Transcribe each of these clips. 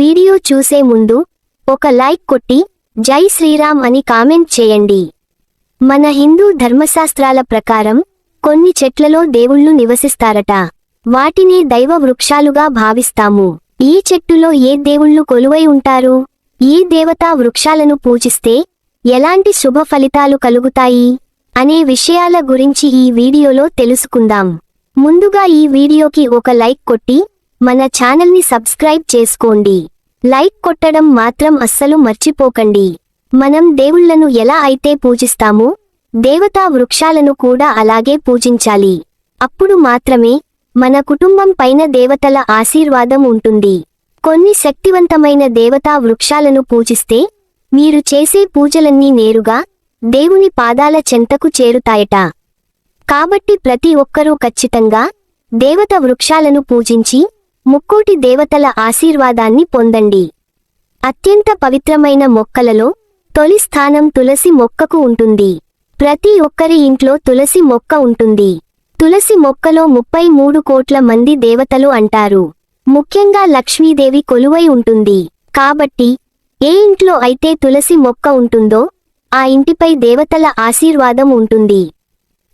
Video చూసే ముందు ఒక లైక్ కొట్టి జై శ్రీరామ్ అని కామెంట్ చేయండి. మన హిందూ ధర్మశాస్త్రాల ప్రకారం కొన్ని చెట్లలో దేవుళ్ళు నివసిస్తారట. వాటిని దైవ వృక్షాలుగా భావిస్తాము. ఈ చెట్టులో ఏ దేవుళ్ళు కొలువై ఉంటారు? ఈ దేవతా వృక్షాలను పూజిస్తే ఎలాంటి శుభ ఫలితాలు కలుగుతాయి? అనే విషయాల గురించి ఈ వీడియోలో తెలుసుకుందాం. ముందుగా ఈ వీడియోకి ఒక లైక్ కొట్టి మన ఛానల్ని సబ్స్క్రైబ్ చేసుకోండి. లైక్ కొట్టడం మాత్రం అస్సలు మర్చిపోకండి. మనం దేవుళ్ళను ఎలా అయితే పూజిస్తామో దేవతా వృక్షాలను కూడా అలాగే పూజించాలి. అప్పుడు మాత్రమే మన కుటుంబం పైన దేవతల ఆశీర్వాదం ఉంటుంది. కొన్ని శక్తివంతమైన దేవతా వృక్షాలను పూజిస్తే మీరు చేసే పూజలన్నీ నేరుగా దేవుని పాదాల చెంతకు చేరుతాయట. కాబట్టి ప్రతి ఒక్కరూ ఖచ్చితంగా దేవత వృక్షాలను పూజించి ముక్కోటి దేవతల ఆశీర్వాదాన్ని పొందండి. అత్యంత పవిత్రమైన మొక్కలలో తొలి స్థానం తులసి మొక్కకు ఉంటుంది. ప్రతి ఒక్కరి ఇంట్లో తులసి మొక్క ఉంటుంది. తులసి మొక్కలో ముప్పై మూడు కోట్ల మంది దేవతలు అంటారు. ముఖ్యంగా లక్ష్మీదేవి కొలువై ఉంటుంది. కాబట్టి ఏ ఇంట్లో అయితే తులసి మొక్క ఉంటుందో ఆ ఇంటిపై దేవతల ఆశీర్వాదం ఉంటుంది.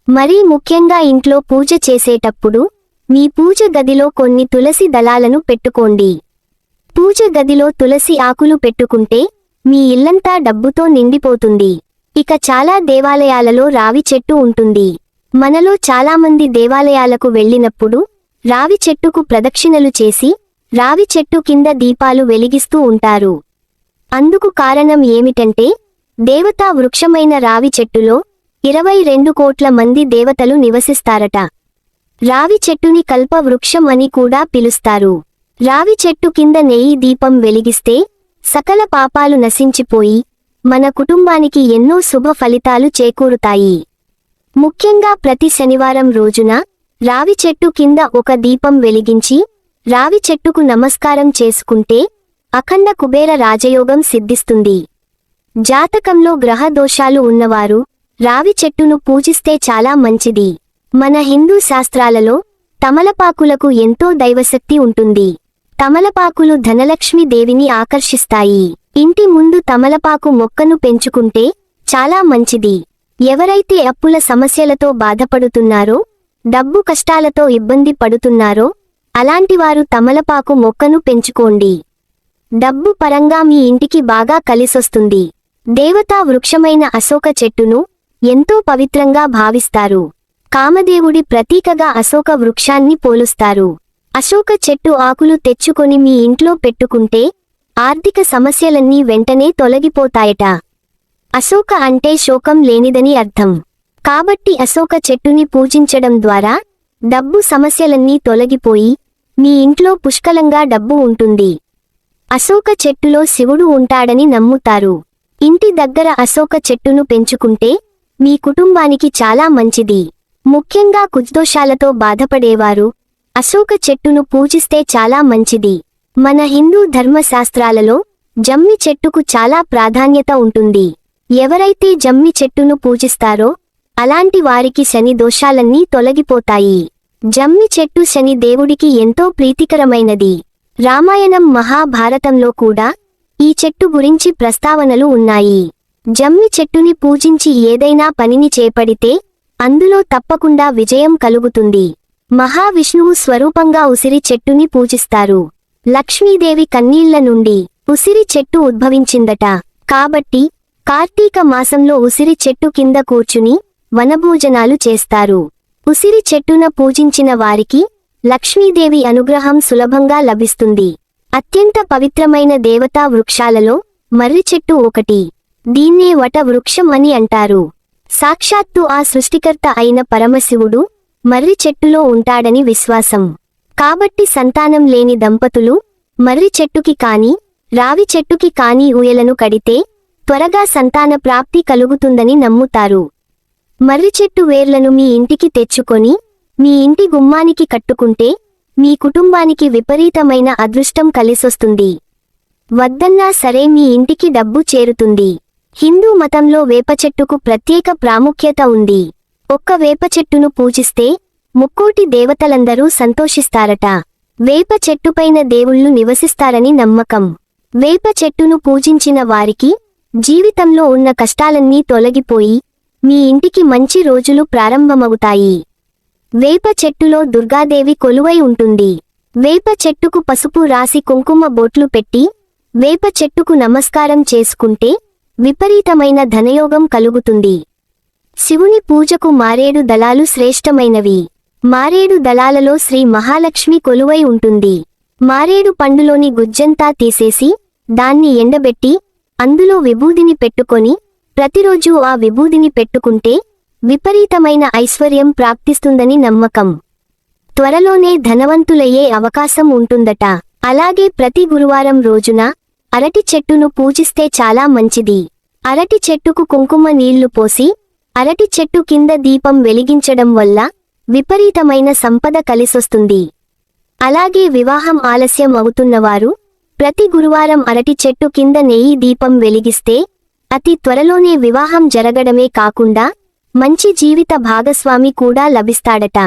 మరీ ముఖ్యంగా ఇంట్లో పూజ చేసేటప్పుడు మీ పూజ గదిలో కొన్ని తులసి దళాలను పెట్టుకోండి. పూజ గదిలో తులసి ఆకులు పెట్టుకుంటే మీ ఇల్లంతా డబ్బుతో నిండిపోతుంది. ఇక చాలా దేవాలయాలలో రావి చెట్టు ఉంటుంది. మనలో చాలామంది దేవాలయాలకు వెళ్ళినప్పుడు రావి చెట్టుకు ప్రదక్షిణలు చేసి రావి చెట్టు కింద దీపాలు వెలిగిస్తూ ఉంటారు. అందుకు కారణం ఏమిటంటే దేవతా వృక్షమైన రావి చెట్టులో ఇరవై రెండు కోట్ల మంది దేవతలు నివసిస్తారట. రావి చెట్టుని కల్ప వృక్షం అని కూడా పిలుస్తారు. రావి చెట్టు కింద నెయ్యి దీపం వెలిగిస్తే సకల పాపాలు నశించిపోయి మన కుటుంబానికి ఎన్నో శుభ ఫలితాలు చేకూరుతాయి. ముఖ్యంగా ప్రతి శనివారం రోజున రావి చెట్టు కింద ఒక దీపం వెలిగించి రావి చెట్టుకు నమస్కారం చేసుకుంటే అఖండ కుబేర రాజయోగం సిద్ధిస్తుంది. జాతకంలో గ్రహ దోషాలు ఉన్నవారు రావి చెట్టును పూజిస్తే చాలా మంచిది. మన హిందూ శాస్త్రాలలో తమలపాకులకు ఎంతో దైవశక్తి ఉంటుంది. తమలపాకులు ధనలక్ష్మి దేవిని ఆకర్షిస్తాయి. ఇంటి ముందు తమలపాకు మొక్కను పెంచుకుంటే చాలా మంచిది. ఎవరైతే అప్పుల సమస్యలతో బాధపడుతున్నారో డబ్బు కష్టాలతో ఇబ్బంది పడుతున్నారో అలాంటివారు తమలపాకు మొక్కను పెంచుకోండి. డబ్బు పరంగా మీ ఇంటికి బాగా కలిసొస్తుంది. దేవతా వృక్షమైన అశోక చెట్టును ఎంతో పవిత్రంగా భావిస్తారు. కామదేవుడి ప్రతీకగా అశోక వృక్షాన్ని పోలుస్తారు. అశోక చెట్టు ఆకులు తెచ్చుకొని మీ ఇంట్లో పెట్టుకుంటే ఆర్థిక సమస్యలన్నీ వెంటనే తొలగిపోతాయట. అశోక అంటే శోకం లేనిదని అర్థం. కాబట్టి అశోక చెట్టుని పూజించడం ద్వారా డబ్బు సమస్యలన్నీ తొలగిపోయి మీ ఇంట్లో పుష్కలంగా డబ్బు ఉంటుంది. అశోక చెట్టులో శివుడు ఉంటాడని నమ్ముతారు. ఇంటి దగ్గర అశోక చెట్టును పెంచుకుంటే మీ కుటుంబానికి చాలా మంచిది. ముఖ్యంగా కుజ్దోషాలతో బాధపడేవారు. అశోక చెట్టును పూజిస్తే చాలా మంచిది. మన హిందూ ధర్మశాస్త్రాలలో జమ్మి చెట్టుకు చాలా ప్రాధాన్యత ఉంటుంది. ఎవరైతే జమ్మి చెట్టును పూజిస్తారో అలాంటి వారికి శని దోషాలన్నీ తొలగిపోతాయి. జమ్మి చెట్టు శని దేవుడికి ఎంతో ప్రీతికరమైనది. రామాయణం మహాభారతంలో కూడా ఈ చెట్టు గురించి ప్రస్తావనలు ఉన్నాయి. జమ్మి చెట్టుని పూజించి ఏదైనా పనిని చేపడితే అందులో తప్పకుండా విజయం కలుగుతుంది. మహావిష్ణువు స్వరూపంగా ఉసిరి చెట్టుని పూజిస్తారు. లక్ష్మీదేవి కన్నీళ్ళ నుండి ఉసిరి చెట్టు ఉద్భవించిందట. కాబట్టి కార్తీక మాసంలో ఉసిరి చెట్టు కింద కూర్చుని వనభోజనాలు చేస్తారు. ఉసిరి చెట్టున పూజించిన వారికి లక్ష్మీదేవి అనుగ్రహం సులభంగా లభిస్తుంది. అత్యంత పవిత్రమైన దేవతా వృక్షాలలో మర్రి చెట్టు ఒకటి. దీన్నే వట వృక్షం అని అంటారు. సాక్షాత్తు ఆ సృష్టికర్త అయిన పరమశివుడు మర్రి చెట్టులో ఉంటాడని విశ్వాసం. కాబట్టి సంతానం లేని దంపతులు మర్రి చెట్టుకి కాని రావి చెట్టుకి కాని ఊయలను కడితే త్వరగా సంతాన ప్రాప్తి కలుగుతుందని నమ్ముతారు. మర్రి చెట్టు వేర్లను మీ ఇంటికి తెచ్చుకొని మీ ఇంటి గుమ్మానికి కట్టుకుంటే మీ కుటుంబానికి విపరీతమైన అదృష్టం కలిసొస్తుంది. వద్దన్నా సరే మీ ఇంటికి డబ్బు చేరుతుంది. హిందూ మతంలో వేప చెట్టుకు ప్రత్యేక ప్రాముఖ్యత ఉంది. ఒక్క వేప చెట్టును పూజిస్తే ముక్కోటి దేవతలందరూ సంతోషిస్తారట. వేప చెట్టుపైన దేవుళ్ళు నివసిస్తారని నమ్మకం. వేప చెట్టును పూజించిన వారికి జీవితంలో ఉన్న కష్టాలన్నీ తొలగిపోయి మీ ఇంటికి మంచి రోజులు ప్రారంభమవుతాయి. వేప చెట్టులో దుర్గాదేవి కొలువై ఉంటుంది. వేప చెట్టుకు పసుపు రాసి కుంకుమ బొట్లు పెట్టి వేప చెట్టుకు నమస్కారం చేసుకుంటే విపరీతమైన ధనయోగం కలుగుతుంది. శివుని పూజకు మారేడు దళాలు శ్రేష్టమైనవి. మారేడు దళాలలో శ్రీ మహాలక్ష్మి కొలువై ఉంటుంది. మారేడు పండులోని గుజ్జంతా తీసేసి దాన్ని ఎండబెట్టి అందులో విభూదిని పెట్టుకొని ప్రతిరోజు ఆ విభూదిని పెట్టుకుంటే విపరీతమైన ఐశ్వర్యం ప్రాప్తిస్తుందని నమ్మకం. త్వరలోనే ధనవంతులయ్యే అవకాశం ఉంటుందట. అలాగే ప్రతి గురువారం రోజున అరటి చెట్టును పూజిస్తే చాలా మంచిది. అరటి చెట్టుకు కుంకుమ నీళ్ళు పోసి అరటి చెట్టు కింద దీపం వెలిగించడం వల్ల విపరీతమైన సంపద కలిసొస్తుంది. అలాగే వివాహం ఆలస్యం అవుతున్నవారు ప్రతి గురువారం అరటి చెట్టు కింద నెయ్యి దీపం వెలిగిస్తే అతి త్వరలోనే వివాహం జరగడమే కాకుండా మంచి జీవిత భాగస్వామి కూడా లభిస్తాడట.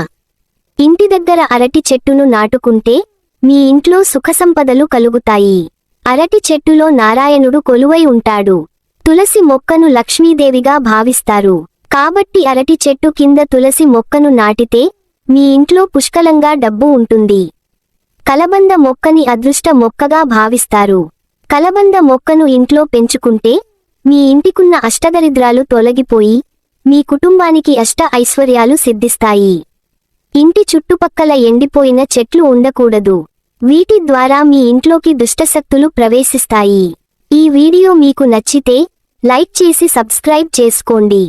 ఇంటి దగ్గర అరటి చెట్టును నాటుకుంటే మీ ఇంట్లో సుఖసంపదలు కలుగుతాయి. అరటి చెట్టులో నారాయణుడు కొలువై ఉంటాడు. తులసి మొక్కను లక్ష్మీదేవిగా భావిస్తారు. కాబట్టి అరటి చెట్టు కింద తులసి మొక్కను నాటితే మీ ఇంట్లో పుష్కలంగా డబ్బు ఉంటుంది. కలబంద మొక్కని అదృష్ట మొక్కగా భావిస్తారు. కలబంద మొక్కను ఇంట్లో పెంచుకుంటే మీ ఇంటికున్న అష్టదరిద్రాలు తొలగిపోయి మీ కుటుంబానికి అష్ట ఐశ్వర్యాలు సిద్ధిస్తాయి. ఇంటి చుట్టుపక్కల ఎండిపోయిన చెట్లు ఉండకూడదు. వీటి ద్వారా మీ ఇంట్లోకి దుష్టశక్తులు ప్రవేశిస్తాయి. ఈ వీడియో మీకు నచ్చితే లైక్ చేసి సబ్స్క్రైబ్ చేసుకోండి.